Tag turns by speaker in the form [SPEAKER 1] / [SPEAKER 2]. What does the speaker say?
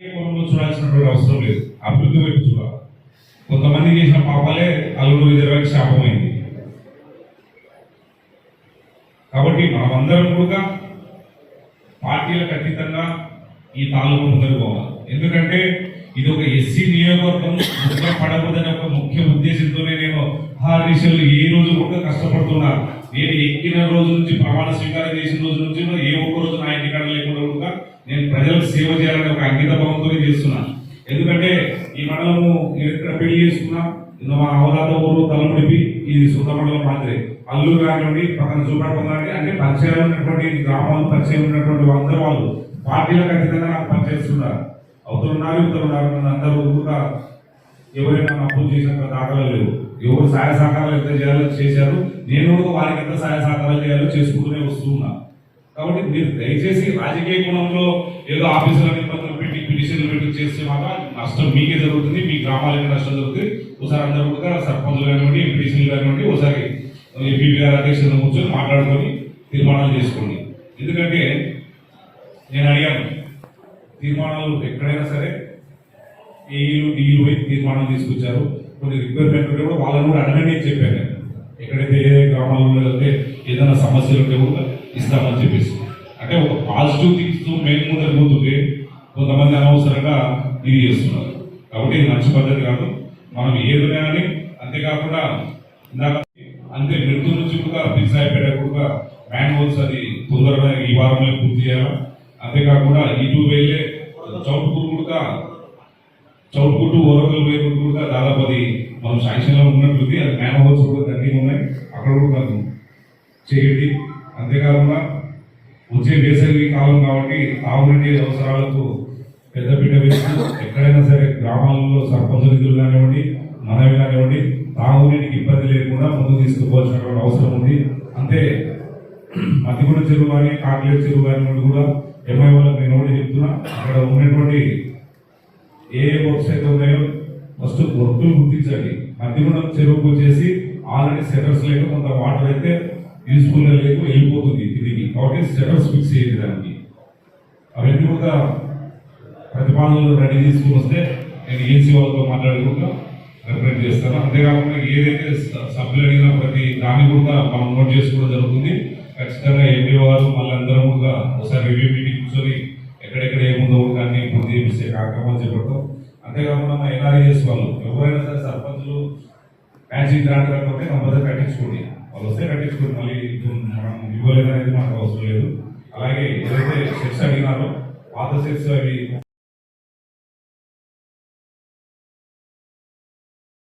[SPEAKER 1] కోణంలో చూడాల్సినటువంటి అవసరం లేదు. అభివృద్ధి వైపు చూడాలి. కొంతమంది చేసిన పాపాలే అల్లుడు రిజర్వాయర్ శాపమైంది. కాబట్టి మనమందరం కూడా పార్టీలకు అతీతంగా ఈ తాలూకు ముందుకు పోవాలి. ఎందుకంటే ఇది ఒక ఎస్సీ నియోజకవర్గం ముఖ్యం ఒక ముఖ్య ఉద్దేశంతోనే నేను ఆ ఏ రోజు కూడా కష్టపడుతున్నా. నేను ఎక్కిన రోజు నుంచి ప్రమాణ స్వీకారం చేసిన రోజు నుంచి ఏ ఒక్క రోజు నా ఇంటికాడ లేకుండా కూడా నేను ప్రజలకు సేవ చేయాలని ఒక అంకిత భావంతో చేస్తున్నాను ఎందుకంటే ఈ మండలము నేను ఎక్కడ పెళ్ళి చేసుకున్నా మా అవరాధ ఊరు తలముడిపి ఇది సొంత మండలం మాత్రమే అల్లూరు కానివ్వండి పక్కన చూపడం కానివ్వండి అంటే పరిచయం ఉన్నటువంటి గ్రామాలు పరిచయం ఉన్నటువంటి అందరూ వాళ్ళు పార్టీలకు ఖచ్చితంగా నాకు పనిచేస్తున్నారు అవుతున్నారు ఇద్దరున్నారు అందరూ కూడా ఎవరైనా అప్పు చేసిన దాఖలు లేవు. ఎవరు సహాయ సహకారాలు ఎంత చేయాలో చేశారు. నేను వారికి ఎంత సహాయ సహకారాలు చేయాలో చేసుకుంటూనే వస్తున్నా కాబట్టి మీరు దయచేసి రాజకీయ కోణంలో ఏదో ఆఫీసుల నిబంధనలు పెట్టి పిటిషన్లు పెట్టి చేస్తే మాత్రం నష్టం మీకే జరుగుతుంది మీ గ్రామాలకి నష్టం జరుగుతుంది. ఒకసారి అందరూ కూడా సర్పంచులు కానివ్వండి ఎంపీసీలు కానివ్వండి ఒకసారి ఎంపీ గారి కూర్చొని మాట్లాడుకొని తీర్మానాలు చేసుకోండి. ఎందుకంటే నేను అడిగాను తీర్మానాలు ఎక్కడైనా సరే ఏఈలు డిఈలు పోయి తీర్మానం తీసుకొచ్చారు. కొన్ని రిక్వైర్మెంట్ ఉంటే కూడా వాళ్ళని కూడా అడగండి చెప్పాను ఎక్కడైతే ఏ గ్రామాల్లో అయితే ఏదైనా సమస్యలు ఉంటే కూడా ఇస్తామని చెప్పేసి. అంటే ఒక పాజిటివ్ థింగ్స్తో మేము ముందర పోతుంటే కొంతమంది అనవసరంగా ఇది చేస్తున్నారు. కాబట్టి ఇది మంచి పద్ధతి కాదు. మనం ఏదైనా కానీ అంతేకాకుండా ఇందాక అంతే మృत्यు నుంచి కూడా ఫిక్స్ కూడా మ్యాన్ హోల్స్ అది తొందరగా ఈ వారమే పూర్తి చేయాలి? అంతేకాకుండా ఇటు వెళ్ళే చౌటుకూరు కూడా చౌటుకుట్టు ఓరకల్ వేరు కూడా దాదాపు అది మనం శాంక్షన్లో ఉన్నట్టుంది. అది మ్యాన్ హోల్స్ కూడా తగ్గి ఉన్నాయి. అక్కడ కూడా మనం చేయండి అంతేకాకుండా వచ్చే వేసవి కాలం కాబట్టి తాగునీటి అవసరాలకు పెద్దపీట వేస్తూ ఎక్కడైనా సరే గ్రామాలలో సర్పంచ్ నిధులు కానివ్వండి మనవి కానివ్వండి తాగునీటికి ఇబ్బంది లేకుండా ముందుకు తీసుకుపోవాల్సినటువంటి అవసరం ఉంది. అంతే మతిగూడ చెరువు కానీ కాకిలేరు చెరువు కానివ్వండి కూడా ఎంఐ వాళ్ళకి నేను ఒకటి చెప్తున్నా అక్కడ ఉన్నటువంటి ఏ వర్క్స్ అయితే ఉన్నాయో ఫస్ట్ వర్కులు గుర్తించండి. మధ్యగూడెం చెరువుకు వచ్చేసి ఆల్రెడీ సెటర్స్ లేక కొంత వాటర్ అయితే యూస్ఫుల్ లేదు వెళ్ళిపోతుంది తిరిగి కాబట్టి సెటర్స్ ఫిక్స్ చేయండి దానికి. అవన్నీ కూడా ప్రతిపాదనలు రెడీ తీసుకుని వస్తే నేను ఏసీ వాళ్ళతో మాట్లాడుకుంటా రిప్రజెంట్ చేస్తాను. అంతేకాకుండా ఏదైతే సభ్యులు అడిగినా ప్రతి దాన్ని కూడా మనం నోట్ చేసుకోవడం జరుగుతుంది. ఖచ్చితంగా ఎంపీ వారు మళ్ళీ అందరం కూడా ఒకసారి రివ్యూ మీటింగ్ కూర్చొని ఎక్కడెక్కడ ఏముందో దాన్ని పూర్తి చేపిస్తే కార్యక్రమాలు చేపడతాం. అంతేకాకుండా మా ఎన్ఆర్ఏఎస్ వాళ్ళు ఎవరైనా సరే సర్పంచులు మ్యాచింగ్ గ్రాంట్ కాకపోతే కంపల్సరీ కట్టించుకోండి. వాళ్ళు వస్తే కట్టించుకుని మళ్ళీ మనం ఇవ్వలేదు అనేది మనకు అవసరం లేదు. అలాగే ఏదైతే సెట్స్ అడిగినారో పాత సెట్స్ అవి